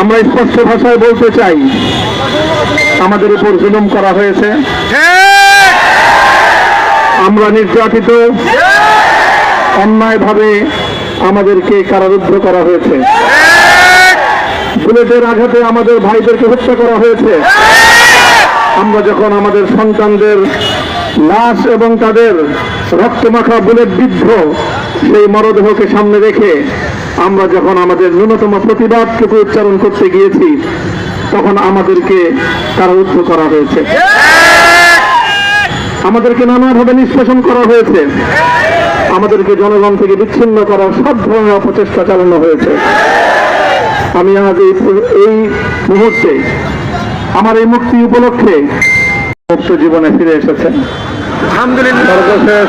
আমরা স্পষ্ট ভাষায় বলতে চাই, আমাদের উপর জুলুম করা হয়েছে। আমরা নির্যাতিত। অন্যায়ভাবে আমাদেরকে কারারুদ্ধ করা হয়েছে। বুলেটের আঘাতে আমাদের ভাইদেরকে হত্যা করা হয়েছে। আমরা যখন আমাদের সন্তানদের লাশ এবং তাদের রক্তমাখা বুলেট বিদ্ধ সেই মরদেহকে সামনে রেখে আমরা যখন আমাদের ন্যূনতম প্রতিবাদটুকু উচ্চারণ করতে গিয়েছি তখন আমাদেরকে কারারুদ্ধ করা হয়েছে। আমাদেরকে নানাভাবে নিষ্পেষণ করা হয়েছে। আমাদেরকে জনগণ থেকে বিচ্ছিন্ন করার সব ধরনের অপচেষ্টা চালানো হয়েছে। আমি আজ এই এই মুহূর্তে আমার এই মুক্তি উপলক্ষে মুক্ত জীবনে ফিরে এসেছেন। সর্বশেষ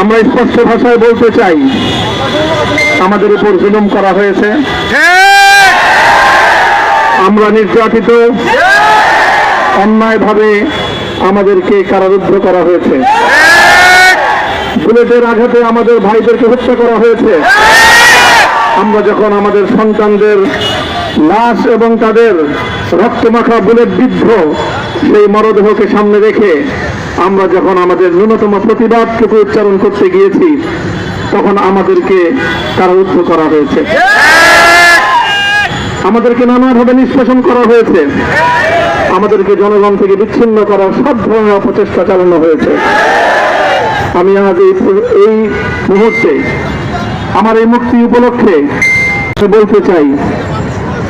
আমরা স্পষ্ট ভাষায় বলতে চাই, আমাদের উপর জুলুম করা হয়েছে। আমরা নির্যাতিত। অন্যায়ভাবে আমাদেরকে কারারুদ্ধ করা হয়েছে। বুলেটের আঘাতে আমাদের ভাইদেরকে হত্যা করা হয়েছে। আমরা যখন আমাদের সন্তানদের লাশ এবং তাদের রক্তমাখা বুলেট বিদ্ধ সেই মরদেহকে সামনে রেখে আমরা যখন আমাদের ন্যূনতম প্রতিবাদটুকু উচ্চারণ করতে গিয়েছি, তখন আমাদেরকে কারারুদ্ধ করা হয়েছে। আমাদেরকে নানাভাবে নিষ্পেষণ করা হয়েছে। আমাদেরকে জনগণ থেকে বিচ্ছিন্ন করার সব ধরনের অপচেষ্টা চালানো হয়েছে। আমি আজ এই মুহূর্তে আমার এই মুক্তি উপলক্ষে বলতে চাই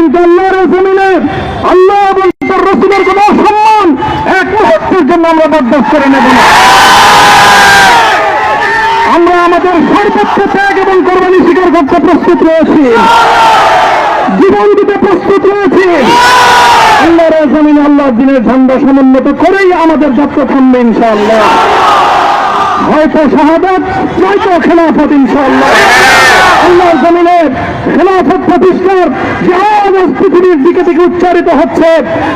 কিন্তু আল্লাহর জমিনে আল্লাহ এবং তার রসুলের কোন সম্মান এক মুহূর্তের জন্য আমরা বরদাস্ত করে নেব না। আমরা আমাদের সর্বোচ্চ ত্যাগ এবং কোরবানি স্বীকার করতে প্রস্তুত রয়েছি। জীবন দিতে প্রস্তুত রয়েছি। আল্লাহর জমিন আল্লাহ দিনের ঝান্ডা সমুন্নত করেই আমাদের যাত্রা থামবে ইনশাআল্লাহ। হয়তো শাহাদাত নয়তো খেলাফত ইনশাআল্লাহ। আল্লাহর জমিনে খেলাফত প্রতিষ্ঠার যে পৃথিবীর দিকে থেকে উচ্চারিত হচ্ছে।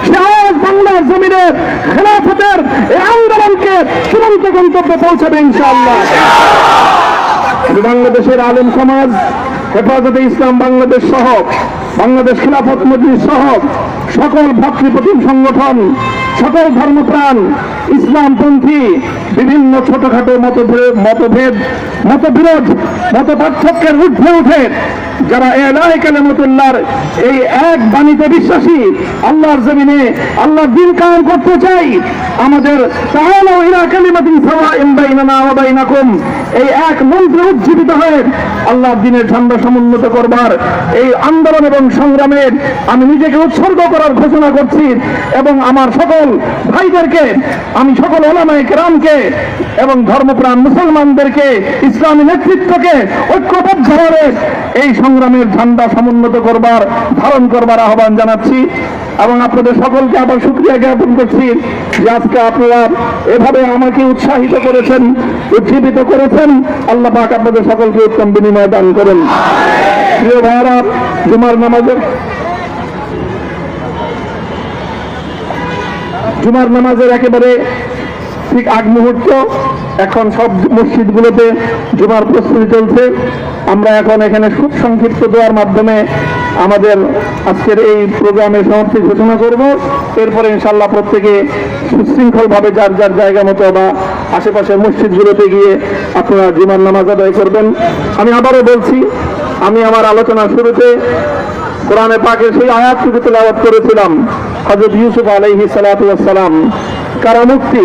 সে আওয়াজ বাংলার জমিনের খেলাফতের এই আন্দোলনকে চূড়ান্ত গন্তব্যে পৌঁছাবে বাংলাদেশের আলেম সমাজ হেফাজতে ইসলাম বাংলাদেশ সহ, বাংলাদেশ খিলাফত মজলিস সহ সকল ভাতৃপ্রতিম সংগঠন, সকল ধর্মপ্রাণ, ইসলামপন্থী, বিভিন্ন ছোটখাটো মতভেদ মতভেদ, মতবিরোধ মত পার্থক্যের ঊর্ধ্বে উঠে যারা এলাই কালামতুল্লাহর এই এক বাণীতে বিশ্বাসী, আল্লাহর জমিনে আল্লাহর দিন কায়েম করতে চাই, আমাদের এই এক মন্ত্রে উজ্জীবিত হয়ে আল্লাহর দিনের ঝান্ডা সমুন্নত করবার এই আন্দোলন এবং সংগ্রামের আমি নিজেকে উৎসর্গ করার ঘোষণা করছি এবং আমার সকল ভাইদেরকে, আমি সকল ওলামায় কেরামকে এবং ধর্মপ্রাণ মুসলমানদেরকে, ইসলামী নেতৃত্বকে ঐক্যবদ্ধ হয়ে এই সংগ্রামের ঝান্ডা সমুন্নত করবার, ধারণ করবার আহ্বান জানাচ্ছি। এবং আপনাদের সকলকে আবার শুক্রিয়া জ্ঞাপন করছি যে আজকে আপনারা এভাবে আমাকে উৎসাহিত করেছেন, উজ্জীবিত করেছেন। আল্লাহ পাক আপনাদের সকলকে উত্তম বিনিময় দান করেন। প্রিয় ভাইরা জুমার নামাজের জুমার নামাজের একেবারে ঠিক আগ মুহূর্ত, এখন সব মসজিদগুলোতে জুমার প্রস্তুতি চলছে। আমরা এখন এখানে খুব সংক্ষিপ্ত দেওয়ার মাধ্যমে আমাদের আজকের এই প্রোগ্রামের সমাপ্তি ঘোষণা করব। এরপরে ইনশাল্লাহ প্রত্যেকে সুশৃঙ্খলভাবে যার যার জায়গা মতো বা আশেপাশের মসজিদগুলোতে গিয়ে আপনারা জুমার নামাজ আদায় করবেন। আমি আবারও বলছি, আমি আমার আলোচনা শুরুতে কোরআনে পাকের সেই আয়াত আয়াতটুকু তেলাওয়াত করেছিলাম, হযরত ইউসুফ আলাইহি সালাতু ওয়াসসালাম কারামুক্তি।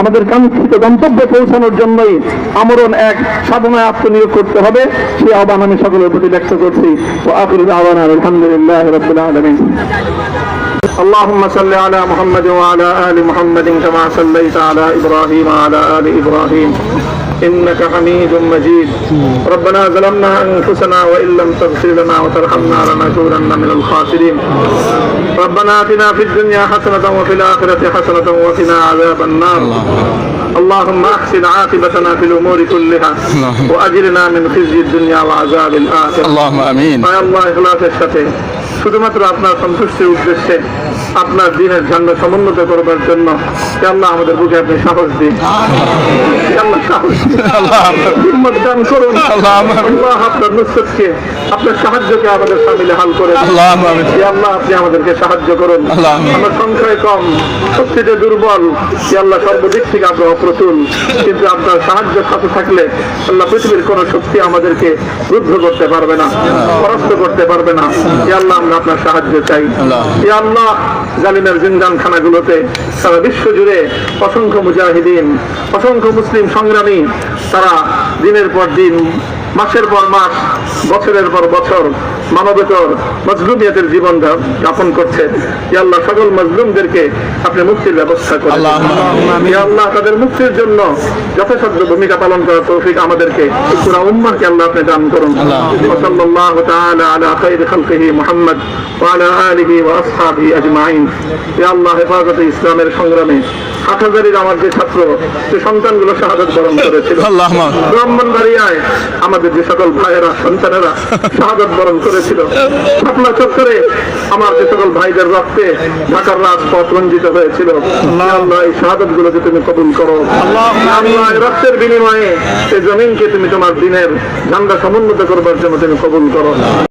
আমাদের কাঙ্ক্ষিত গন্তব্যে পৌঁছানোর জন্যই আমরণ এক সাধনায় আত্মনিয়োগ করতে হবে। সেই আহ্বান আমি সকলের প্রতি ব্যক্ত করছি। তো আকুল আহ্বান আলহামদুলিল্লাহ রবিল اللهم صل على محمد وعلى آل محمد كما صليت على إبراهيم وعلى آل إبراهيم. إنك حميد مجيد. ربنا ظلمنا أنفسنا وإن لم تغفر لنا وترحمنا لنكونن من الخاسرين. ربنا آتنا في الدنيا حسنة وفي الآخرة حسنة وقنا عذاب النار. اللهم أحسن عاقبتنا في الأمور كلها وأجرنا من خزي الدنيا وعذاب الآخرة. اللهم آمين. يا الله إخلاص الشفيع. শুধুমাত্র আপনার সন্তুষ্টির উদ্দেশ্যে। আপনার দিনের জন্য সমুন্নত করবার জন্য। আল্লাহ আমাদের বুকে আপনি সাহস দিন। হিম্মত দান করুন। আপনার নুসরতকে আপনার সাহায্যকে আমাদের হাল করে আল্লাহ আপনি আমাদেরকে সাহায্য করুন। আমার সংখ্যায় কম শক্তিতে দুর্বল। আল্লাহ সর্বদিক থেকে অপ্রতুল কিন্তু আপনার সাহায্য সাথে থাকলে আল্লাহ পৃথিবীর কোন শক্তি আমাদেরকে রুদ্ধ করতে পারবে না পরাস্ত করতে পারবে না। আল্লাহ আমরা আপনার সাহায্য চাই। আল্লাহ জালিমের জিন্দান খানাগুলোতে সারা বিশ্ব জুড়ে অসংখ্য মুজাহিদিন, অসংখ্য মুসলিম সংগ্রামী, তারা দিনের পর দিন, মাসের পর মাস, বছরের পর বছর মানবতর মজলুমিয়াতের জীবন যাপন করছে। ইয়া আল্লাহ সকল মজলুমদেরকে আপনি মুক্তির ব্যবস্থা করেন ইয়া আল্লাহ তাদের মুক্তির জন্য যথাসাধ্য ভূমিকা পালন করার তৌফিক আমাদেরকে পুরা উম্মাকে আল্লাহ আপনি দান করুন। সাল্লাল্লাহু তাআলা আলা খাইর খালকিহি মুহাম্মদ ওয়া আলা আলিহি ওয়া আসহাবিহি আজমাইন। ইয়া আল্লাহ হেফাজতে ইসলামের সংগ্রামে হাটহাজারির আমার যে ছাত্র সে সন্তানগুলো শাহাদত বরণ করেছিল। ব্রাহ্মণ বাড়ি আয় আমাদের যে সকল ভাইয়েরা সন্তানেরা শাহাদত বরণ করে করেছিল। আপনার চত্বরে আমার যে সকল ভাইদের রক্তে ঢাকার রাজপথ রঞ্জিত হয়েছিল। আল্লাহ। এই শাহাদত গুলোকে তুমি কবুল করো। আল্লাহ রক্তের বিনিময়ে এই জমিনকে তুমি তোমার দিনের ঝান্ডা সমুন্নত করবার জন্য তুমি কবুল করো।